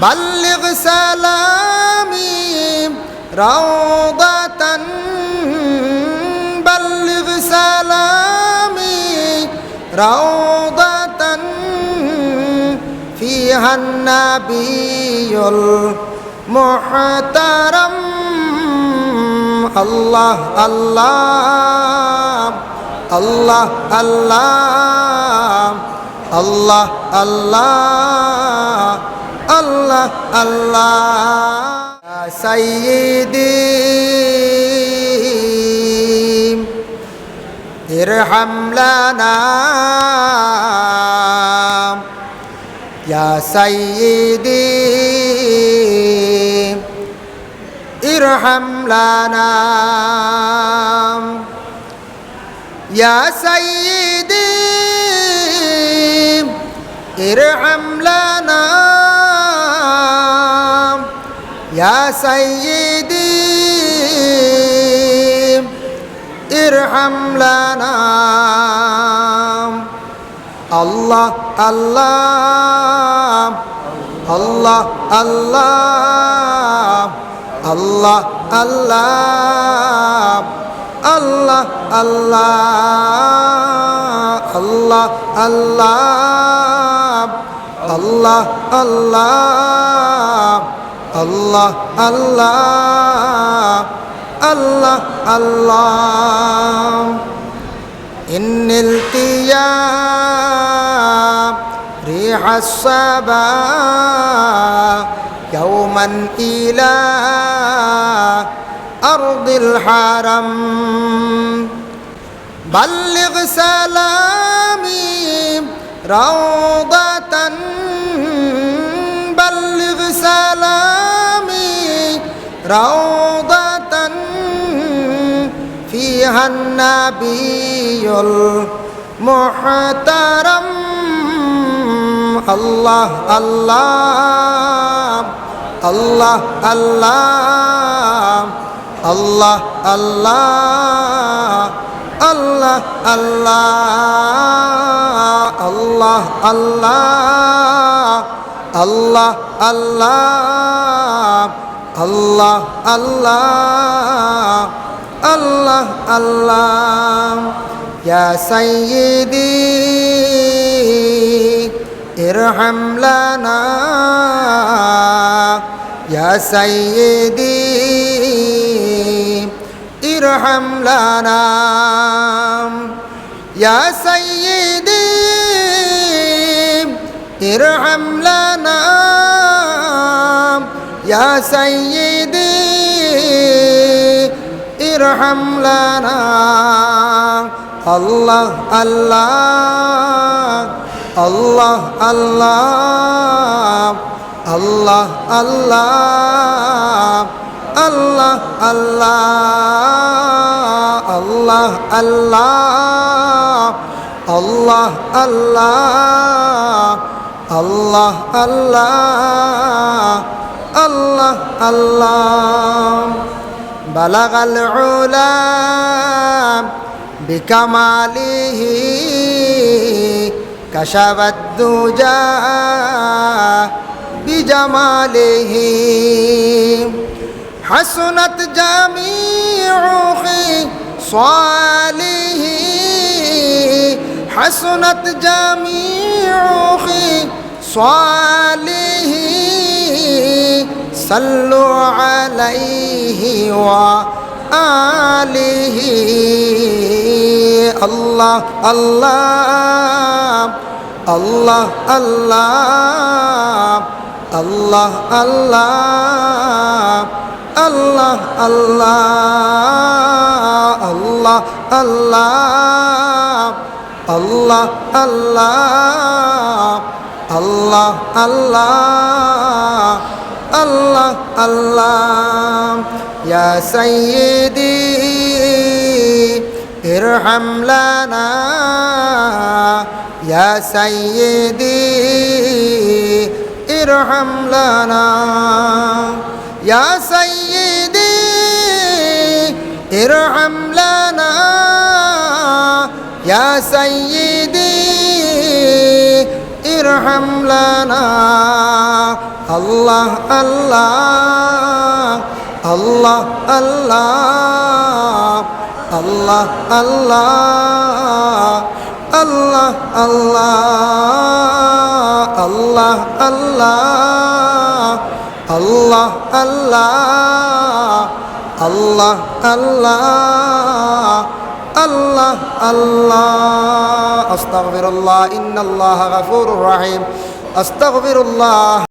بلغ سلامي روضة. بلغ سلامي روضة. فيها النبي المحترم. الله الله الله الله الله الله. আল্লাহ আল্লাহ। সাইদি ইরহামলানা ইয়া সাইদি ইরহামলানা ইয়া সাইদি ارحم لنا يا سيدي ارحم لنا الله الله الله الله الله الله الله الله الله الله الله الله الله الله الله. الله إن التيام ريح الصبا يوما إلى أرض الحرم. بلغ سلامي روضة روضة فيها النبي المحترم الله الله الله الله الله الله الله الله الله الله الله الله আল্লাহ আল্লাহ আল্লাহ আল্লাহ। ইয়া সাইয়্যিদি, ইরহাম লানা। ইয়া সাইয়্যিদি, ইরহাম লানা। ইয়া সাইয়্যিদি, ইরহাম লানা। ইয়া সাইয়্যিদি ইরহাম লানা আল্লাহ আল্লাহ আল্লাহ আল্লাহ আল্লাহ আল্লাহ আল্লাহ আল্লাহ আল্লাহ আল্লাহ আল্লাহ আল্লাহ আল্লাহ আল্লাহ الله الله بلغ العلا بكماله كشف الدجى بجماله حسنت جميع خصاله حسنت جميع خصاله صلوا عليه وآله الله الله الله الله الله الله الله الله الله الله الله الله الله আল্লাহ আল্লাহ, ইয়া সাইয়্যিদি, ইরহাম লানা, ইয়া সাইয়্যিদি, ইরহাম লানা, ইয়া সাইয়্যিদি, ইরহাম লানা, ইয়া সাইয়্যিদি الله الله الله الله الله الله الله الله الله الله الله الله الله الله الله الله استغفر الله ان الله غفور رحيم استغفر الله